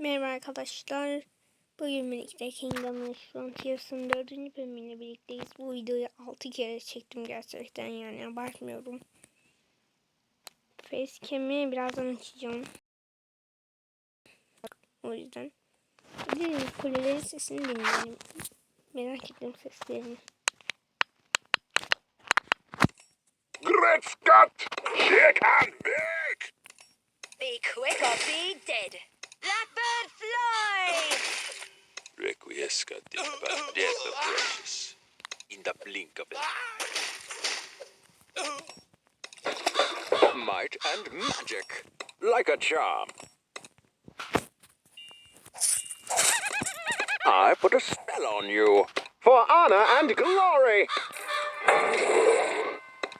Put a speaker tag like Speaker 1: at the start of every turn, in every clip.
Speaker 1: Merhaba arkadaşlar. Bugün birlikte Kingdom Frontiers'ın dördüncü bölümüyle birlikteyiz. Bu videoyu 6 kere çektim gerçekten yani abartmıyorum. Facecam'i birazdan açacağım. O yüzden. De kulelerin sesini dinleyelim. Merak ettim seslerini.
Speaker 2: Great Scott! Can bake!
Speaker 3: Be quick or be dead. Blackbird fly!
Speaker 2: Requiescat in the death of precious. In the blink of an eye. Might and magic. Like a charm. I put a spell on you. For honor and glory.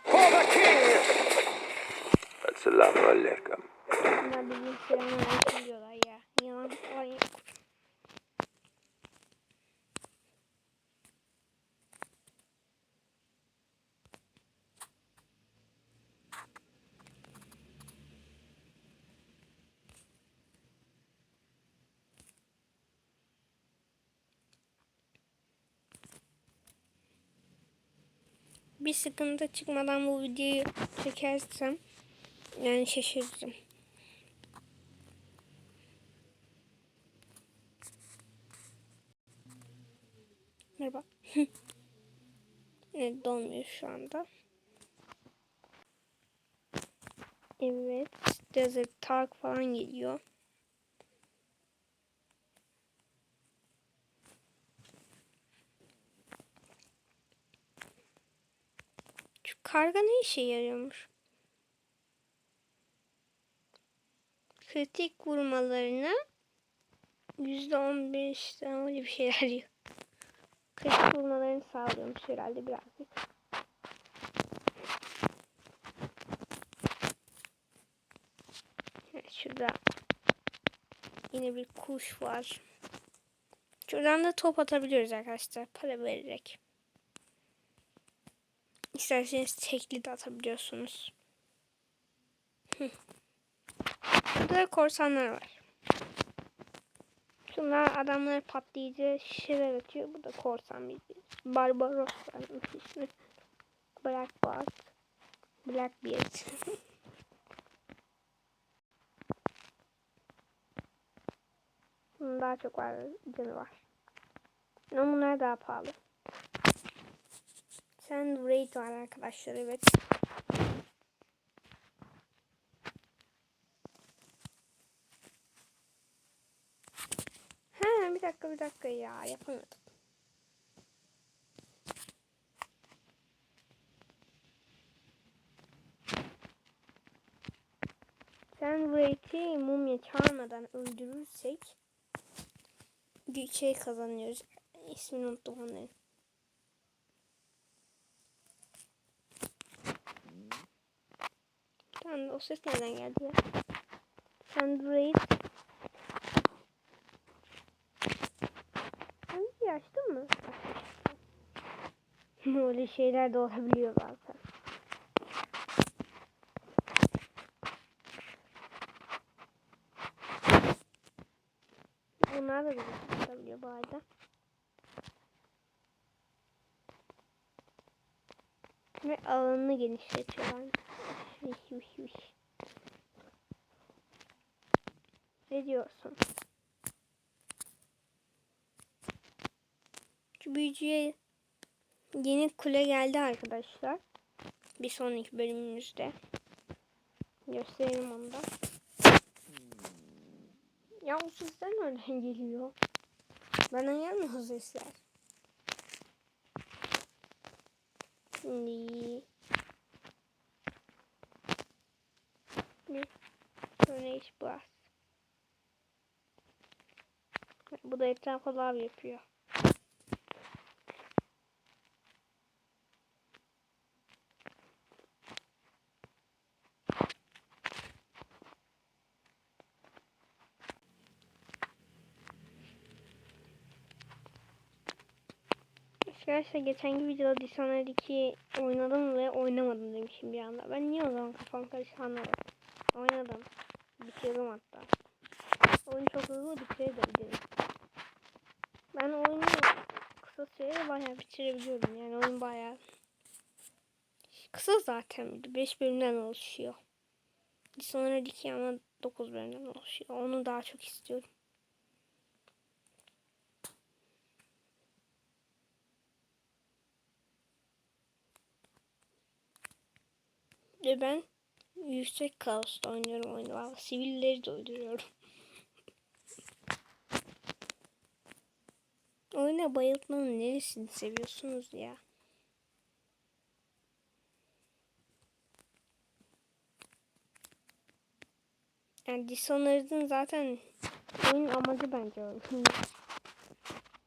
Speaker 2: For the king. Assalamu alaikum.
Speaker 1: Bunlar bildiğin selamünaleyküm diyorlar falan yok. Bir sıkıntı çıkmadan bu videoyu çekersem yani şaşırırım. Merhaba. evet dolmuyor şu anda. Evet. Desert Talk falan geliyor. Şu karga ne işe yarıyormuş? Kritik vurmalarını %15'ten öyle bir şeyler diyor. Kritik vurmalarını sağlıyormuş herhalde birazcık. Evet, şurada yine bir kuş var. Şuradan da top atabiliyoruz arkadaşlar para vererek. İsterseniz tekli de atabiliyorsunuz. Burada da korsanlar var. Şunlar adamları patlayıcı şişeler atıyor. Bu da korsan bir Barbaros varmış ismi. Black Bart. Blackbeard. Bunun daha çok var canı var. Ama bunlar daha pahalı. Sen raid var arkadaşlar evet. Ha bir dakika bir dakika ya yapamadım. Sen raid'i mumya çağırmadan öldürürsek bir şey kazanıyoruz. İsmini unuttum onların. Tamam o ses nereden geldi ya? Sen bir açtın mı? Böyle şeyler de olabiliyor bazen. Bunlar da bir olabiliyor bu arada. Ve alanını genişletiyorlar. Hış hış hış. Ne diyorsun? Şu büyücüye yeni kule geldi arkadaşlar. Bir sonraki bölümümüzde. Gösterelim onu da. Ya o sesler nereden geliyor? Bana gelmiyor o sesler. Şimdi bir Furnace Blast. Bu da etrafa lav yapıyor. Arkadaşlar geçenki videoda Dishonored 2 oynadım ve oynamadım demişim bir anda. Ben niye o zaman kafam karıştı anlamadım. Oynadım. Bitirdim hatta. Oyun çok hızlı bitirebilirim. Ben oyunu kısa sürede bayağı bitirebiliyorum. Yani oyun bayağı kısa zaten. 5 bölümden oluşuyor. Dishonored 2 ama 9 bölümden oluşuyor. Onu daha çok istiyorum. Ve ben yüksek kaosta oynuyorum oyunu. Valla sivilleri de uyduruyorum. Oyuna bayıltmanın neresini seviyorsunuz ya? Yani Dishonored'ın zaten oyun amacı bence o.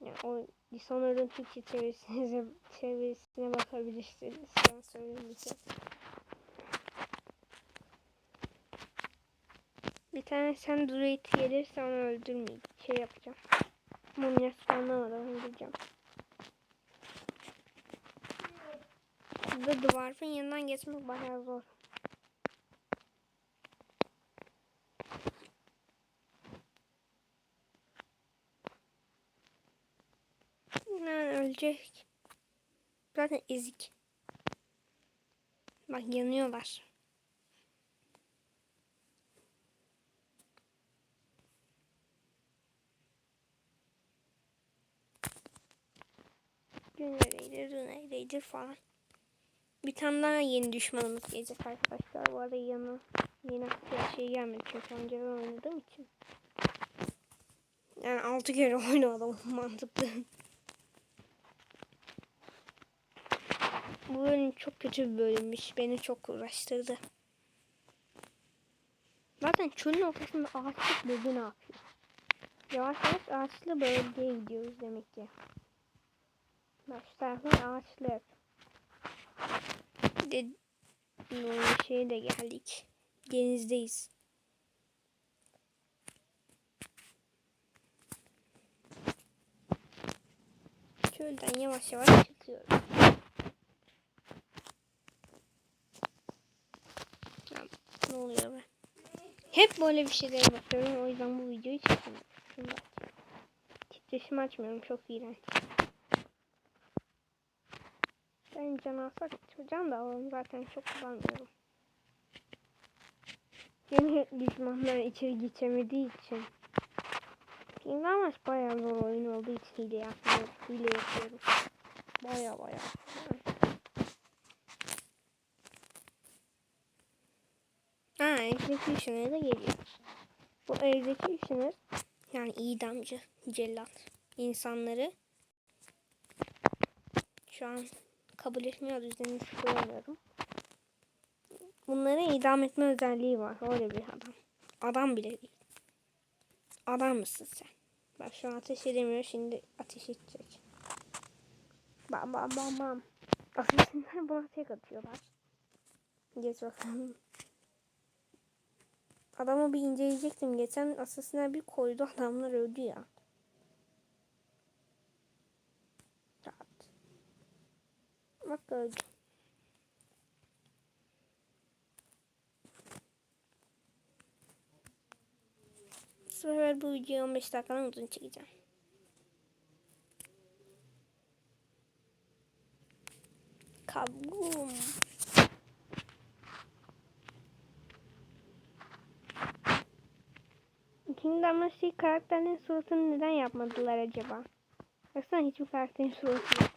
Speaker 1: yani o Dishonored'ın Türkçe çevirisine, çevirisine bakabilirsiniz. Ben söyleyeyim size. Bir tane sen druid gelirse onu öldürmeyeyim. Şey yapacağım. Mumya spawnlamadan öldüreceğim. Burada dwarf'ın yanından geçmek bayağı zor. Lan ölecek. Zaten ezik. Bak yanıyorlar. Dün öyleydi falan. Bir tane daha yeni düşmanımız gelecek arkadaşlar. Bu arada yanı yeni aktif şey gelmedi çünkü önceden oynadığım için. Yani 6 kere oynadım mantıklı. Bu bölüm çok kötü bir bölümmüş. Beni çok uğraştırdı. Zaten çölün ortasında ağaçlık bölge ne yapıyor? Yavaş yavaş ağaçlı bölgeye gidiyoruz demek ki. Ağaçlı. Bir de şeye de geldik. Denizdeyiz. Çölden yavaş yavaş çıkıyoruz. Tamam, Ne oluyor be? Hep böyle bir şeylere bakıyorum. O yüzden bu videoyu çekmiyorum. Titreşim açmıyorum. Çok iğrenç. Ben can da alalım. Zaten çok kullanmıyorum. Yeni düşmanlar içeri geçemediği için. Kingdom Hearts bayağı zor oyun olduğu için hile yapmıyorum. Hile yapıyorum. Baya baya. Ha, Executioner da geliyor. Bu Executioner yani idamcı, cellat insanları şu an kabul etmiyor yüzden hiç. Bunlara idam etme özelliği var. Öyle bir adam. Adam bile değil. Adam mısın sen? Bak şu an ateş edemiyor. Şimdi ateş edecek. Bam bam bam bam. Asesinler bana tek atıyorlar. Geç bakalım. Adamı bir inceleyecektim. Geçen asesinler bir koydu. Adamlar öldü ya. Bak öldü. Bu sefer bu videoyu 15 dakikadan uzun çekeceğim. Kabum. Hearts ilk karakterlerin suratını neden yapmadılar acaba? Baksana hiçbir karakterin suratı yok.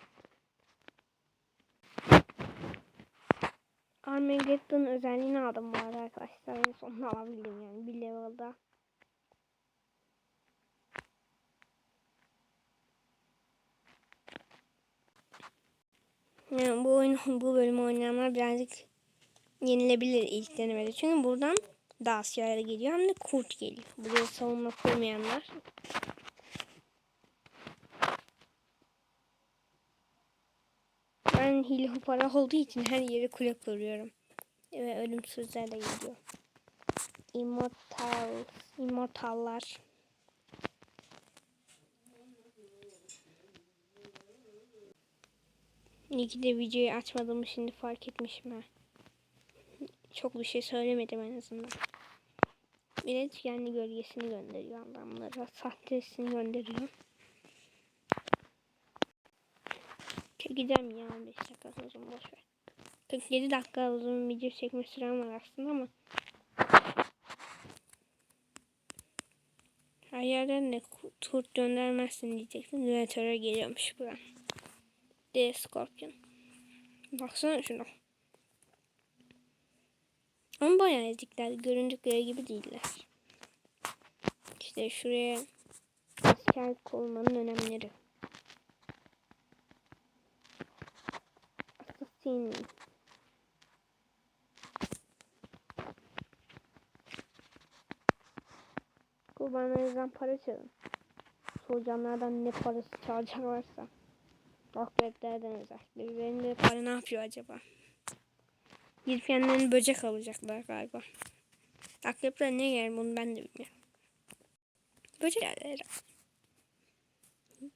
Speaker 1: Armageddon özelliğini aldım bu arada arkadaşlar. En sonunda alabildim yani bir level'da. Yani bu oyun bu bölümü oynayanlar birazcık yenilebilir ilk denemede. Çünkü buradan daha siyahlara geliyor hem de kurt geliyor. Buraya savunma kurmayanlar. Ben hile para olduğu için her yere kule kuruyorum. Ve ölümsüzler de geliyor. Immortal, immortallar. İyi de videoyu açmadığımı şimdi fark etmişim ha. Çok bir şey söylemedim en azından. Millet kendi gölgesini gönderiyor adamlara. Sahtesini gönderiyor. Çekeceğim ya 15 dakika uzun boşver. 47 dakika uzun video çekme sürem var aslında ama her yerden de ku- kurt göndermezsin diyecektim. Yönetöre geliyormuş buran. D Scorpion. Baksana şuna. Ama bayağı ezikler. Göründükleri gibi değiller. İşte şuraya asker olmanın önemleri. Assassin. Kurbanlarınızdan para çalın. Solucanlardan ne parası çalacaklarsa. Akreblerden özellikle. Üzerinde para ne yapıyor acaba? Gidip yanlarına böcek alacaklar galiba. Akrepler ne yer bunu ben de bilmiyorum. Böcek herhalde.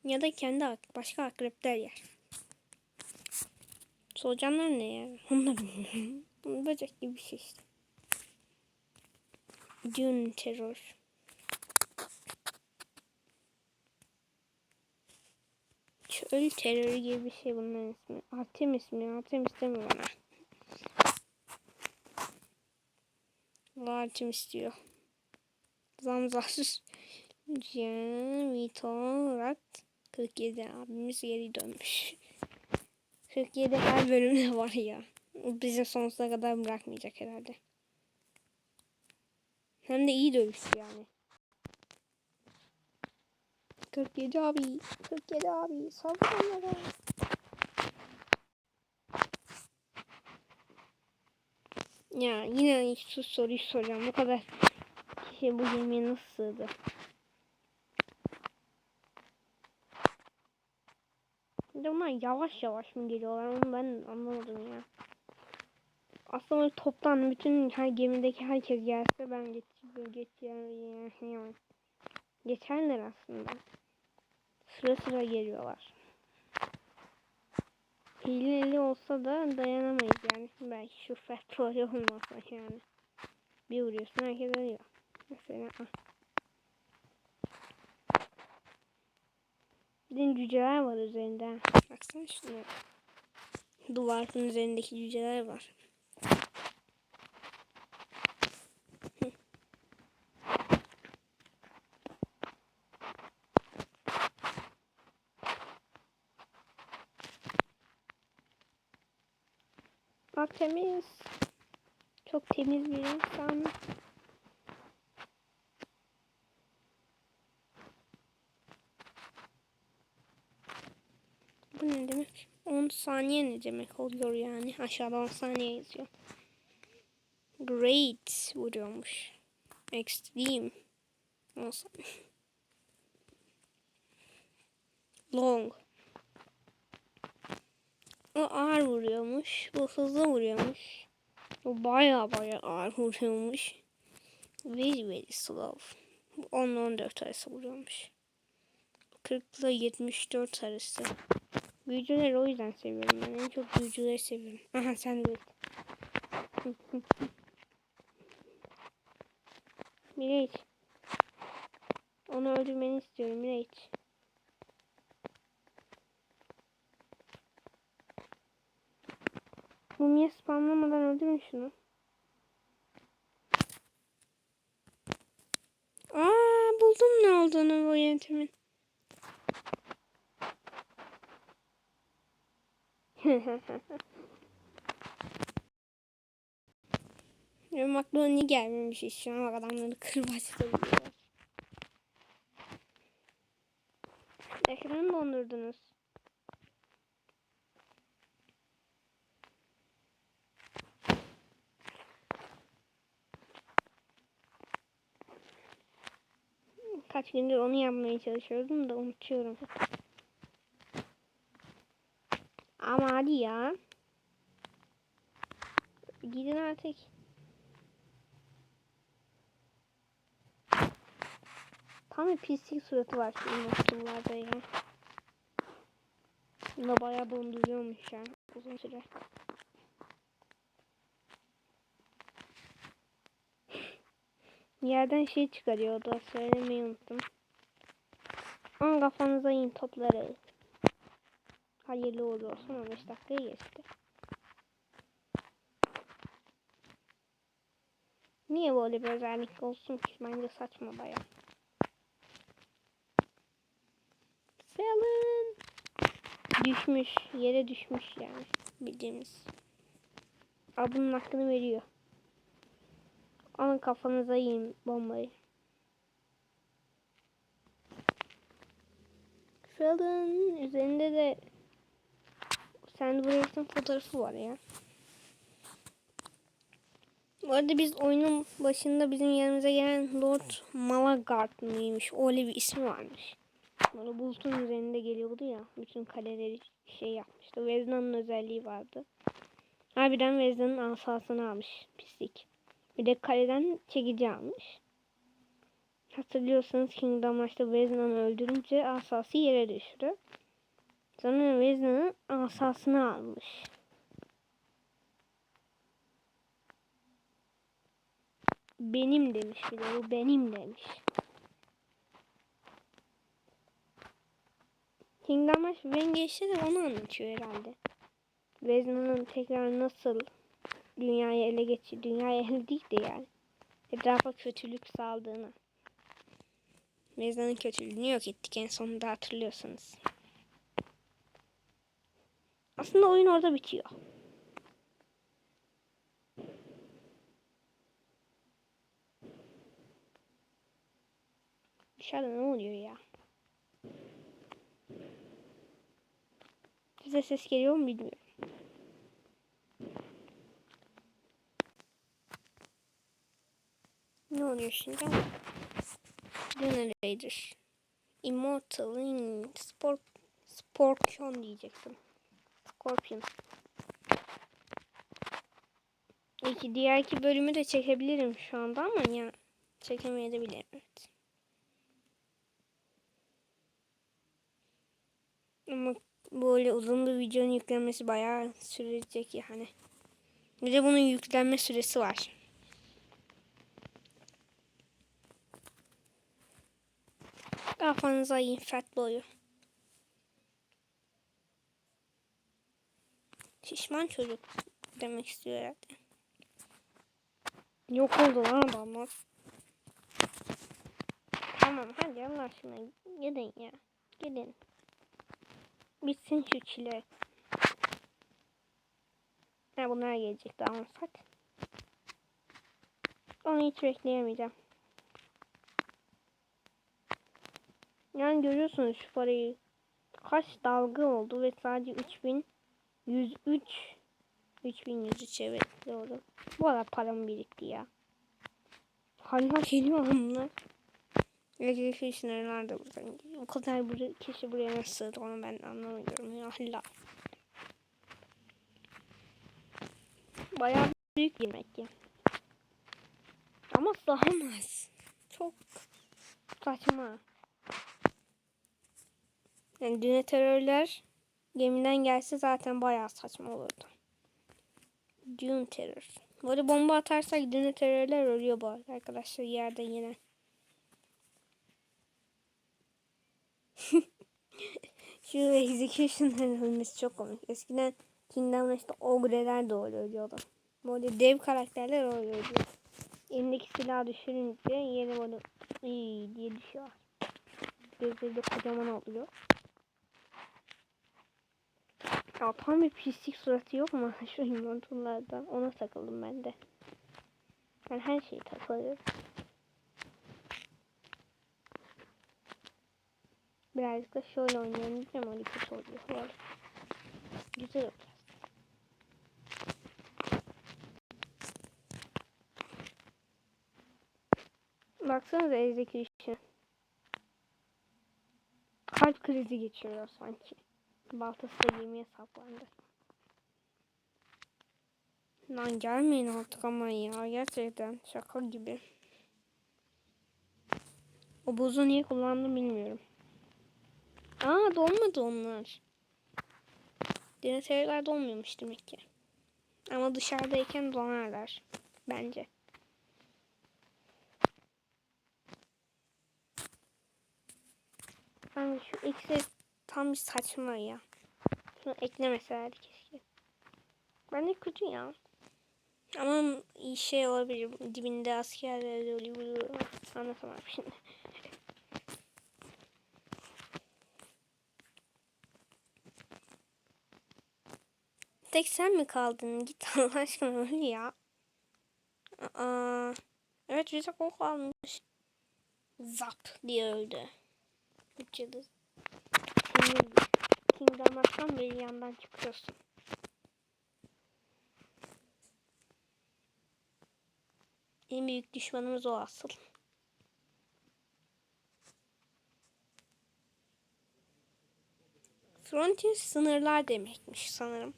Speaker 1: Ya da kendi başka akrepler yer. Solucanlar ne? Onu da bilmiyorum. Böcek gibi bir şey işte. Dune terör. Çöl terörü gibi bir şey bunların ismi. Artemis mi? Artemis deme bana. Artemis diyor. Zamzar. Cem, Rat. 47 abimiz geri dönmüş. 47 her bölümde var ya. Bizi sonsuza kadar bırakmayacak herhalde. Hem de iyi dövüş yani. 47 abi. 47 abi. Saldır onlara. Ya yine şu soruyu soracağım. Bu kadar kişi bu gemiye nasıl sığdı? Bir de onlar yavaş yavaş mı geliyorlar onu ben anlamadım ya. Aslında toptan bütün her gemideki herkes gelse ben geç, geç yani, geçerler aslında. Sıra sıra geliyorlar. Hileli olsa da dayanamayız yani. Belki şu petrol olmasa yani. Bir vuruyorsun herkes ölüyor. Mesela ah. Bir de cüceler var üzerinde. Baksana şuna. Duvarın üzerindeki cüceler var. Bak temiz. Çok temiz bir insan. Bu ne demek? 10 saniye ne demek oluyor yani? Aşağıda 10 saniye yazıyor. Great vuruyormuş. Extreme. 10 saniye. Long. O ağır vuruyormuş. Bu hızlı vuruyormuş. O baya baya ağır vuruyormuş. Very very slow. 10 14 arası vuruyormuş. 40 ile 74 arası. Büyücüleri o yüzden seviyorum ben. En çok büyücüleri seviyorum. Aha sen de. Mirage. Onu öldürmeni istiyorum Mirage. Mumya spamlamadan öldürün şunu. Aa buldum ne olduğunu bu yöntemin. Aklıma niye gelmemiş an bak adamları kırbaçlayıyorlar. Ekranı dondurdunuz. Kaç gündür onu yapmaya çalışıyordum da unutuyorum. Ama hadi ya. Gidin artık. Tam bir pislik suratı var şu immosullarda ya. Bunda bayağı donduruyormuş ya uzun süre. Yerden şey çıkarıyordu. Söylemeyi unuttum. Ama kafanıza in topları. Hayırlı uğurlu olsun. 15 dakikayı geçti. Niye böyle bir özellik olsun ki? Bence saçma baya. Felon. Düşmüş. Yere düşmüş yani. Bildiğimiz. Bunun hakkını veriyor. Alın kafanıza yiyin bombayı. Felon üzerinde de Sandworth'ın fotoğrafı var ya. Bu arada biz oyunun başında bizim yanımıza gelen Lord Malagard mıymış? Öyle bir ismi varmış. Böyle bulutun üzerinde geliyordu ya. Bütün kaleleri şey yapmıştı. Vezna'nın özelliği vardı. Harbiden Vezna'nın asasını almış. Pislik. Bir de kaleden çekici almış. Hatırlıyorsanız Kingdom Rush'ta Vezna'nı öldürünce asası yere düştü. Sonra Vezna'nın asasını almış. Benim demiş bir de bu benim demiş. Kingdom Rush Vengeance de onu anlatıyor herhalde. Vezna'nın tekrar nasıl dünyayı ele geçir, dünyayı ele değil de yani. Etrafa kötülük saldığını. Vezna'nın kötülüğünü yok ettik en sonunda hatırlıyorsanız. Aslında oyun orada bitiyor. Dışarıda ne oluyor ya? Size ses geliyor mu bilmiyorum. Ne oluyor şimdi? Generator. Immortal in Sport Sporkion diyecektim. Scorpion. İki diğer iki bölümü de çekebilirim şu anda ama ya çekemeyebilirim. Evet. Ama böyle uzun bir videonun yüklenmesi bayağı sürecek yani. Bir de bunun yüklenme süresi var. Kafanıza yiyin fat boyu. Şişman çocuk demek istiyor herhalde. Yok oldu lan adamlar. Tamam hadi Allah aşkına gidin ya. Gidin. Bitsin şu çile. Ha bunlar gelecek daha on saat. Onu hiç bekleyemeyeceğim. Yani görüyorsunuz şu parayı. Kaç dalga oldu ve sadece 3103 3103 evet doğru. Bu kadar param birikti ya. Hala geliyor lan bunlar. Executioner nerede buradan geliyor? O kadar buraya, kişi buraya nasıl sığdı onu ben anlamıyorum ya hala. Bayağı büyük yemek ki. Ama sığamaz. Çok saçma. Yani düne terörler gemiden gelse zaten bayağı saçma olurdu. Dune terör. Böyle bomba atarsak düne terörler ölüyor bu arada arkadaşlar yerde yine. Şu execution'ların ölmesi çok komik. Eskiden Kingdom Rush'ta ogreler de ölüyordu. Böyle dev karakterler öyle ölüyor. Elindeki silahı düşürünce yere böyle iyi diye düşüyor. Gözleri de kocaman oluyor. Ya tam bir pislik suratı yok mu şu inventorlarda? Ona takıldım ben de. Ben her şeyi takılıyorum. Birazcık da şöyle oynayalım diyeceğim öyle kötü oluyor. Böyle. Güzel oluyor. Baksanıza execution. Kalp krizi geçiriyor sanki. Baltası da gemiye saplandı. Lan gelmeyin artık ama ya gerçekten şaka gibi. O buzu niye kullandım bilmiyorum. Aa dolmadı onlar. Dinozorlar dolmuyormuş demek ki. Ama dışarıdayken donarlar. Bence. Ben şu ikisi tam bir saçma ya. Şunu eklemeselerdi keşke. Ben de kötü ya. Ama iyi şey olabilir. Dibinde askerler oluyor. Anlatamam şimdi. Tek sen mi kaldın? Git Allah aşkına öl ya. Aa, evet bize o kalmış. Zap diye öldü. Üç yıldız. Sinir. Kingdom'dan bir yandan çıkıyorsun. En büyük düşmanımız o asıl. Frontier sınırlar demekmiş sanırım.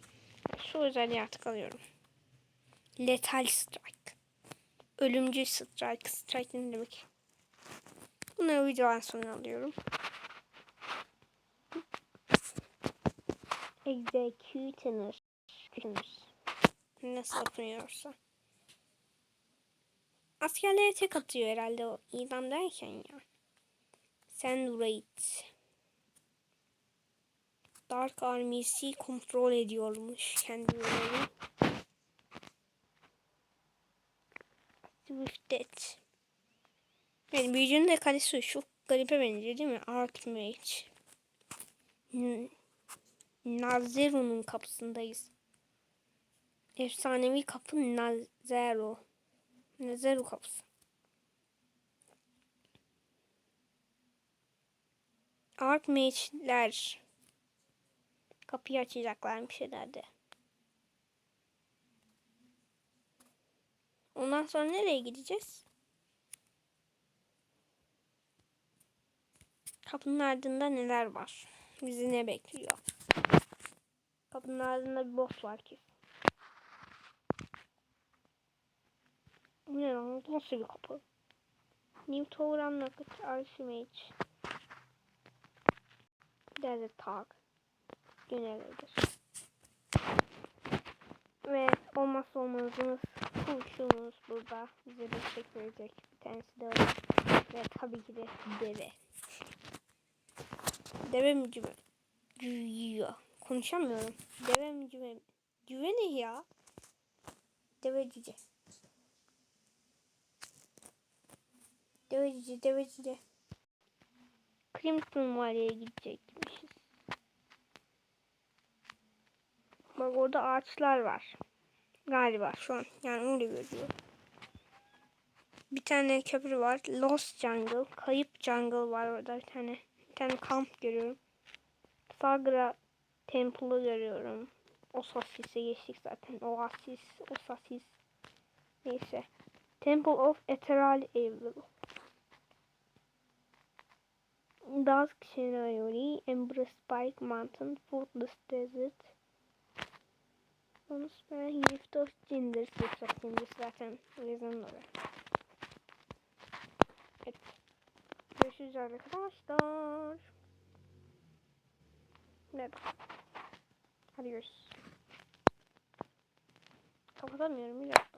Speaker 1: Şu özelliği artık alıyorum. Lethal Strike. Ölümcül Strike. Strike ne demek? Bunları videodan sonra alıyorum. Executioner. Nasıl okunuyorsa. Askerlere tek atıyor herhalde o idam derken ya. Sandwich. Dark Army'si kontrol ediyormuş kendileri. Swifted. Yani büyücünün de kalesi şu garipe benziyor değil mi? Archmage. Nazero'nun kapısındayız. Efsanevi kapı Nazero. Nazero kapısı. Archmage'ler kapıyı açacaklarmış herhalde. Ondan sonra nereye gideceğiz? Kapının ardında neler var? Bizi ne bekliyor? Kapının ardında bir boss var ki. Bu ne lan? Nasıl bir kapı? New Tower Unlocked Archimage. Desert Talk. Güneridir. Ve olmazsa olmazımız kuşumuz burada. Bize destek verecek. Bir tanesi de o. Ve tabii ki de deve. Deve mi cüve? Cüve. Konuşamıyorum. Deve mi cüve? Cüve ne ya? Deve cüce. Deve cüce, deve cüce. Crimson Valley'e gidecekmişiz. Bak orada ağaçlar var. Galiba şu an. Yani öyle görüyor. Bir tane köprü var. Lost Jungle. Kayıp Jungle var orada bir tane. Bir tane kamp görüyorum. Sagra Temple'ı görüyorum. Osasis'e geçtik zaten. Oasis, Osasis. Neyse. Temple of Ethereal Evil. Dusk Scenario, Ember Spike Mountain, Foodless Desert. Onu ben Gift of of Cinder zaten yazanın oraya. Evet. Görüşürüz arkadaşlar. Evet. Hadi görüşürüz. Kapatamıyorum bir dakika.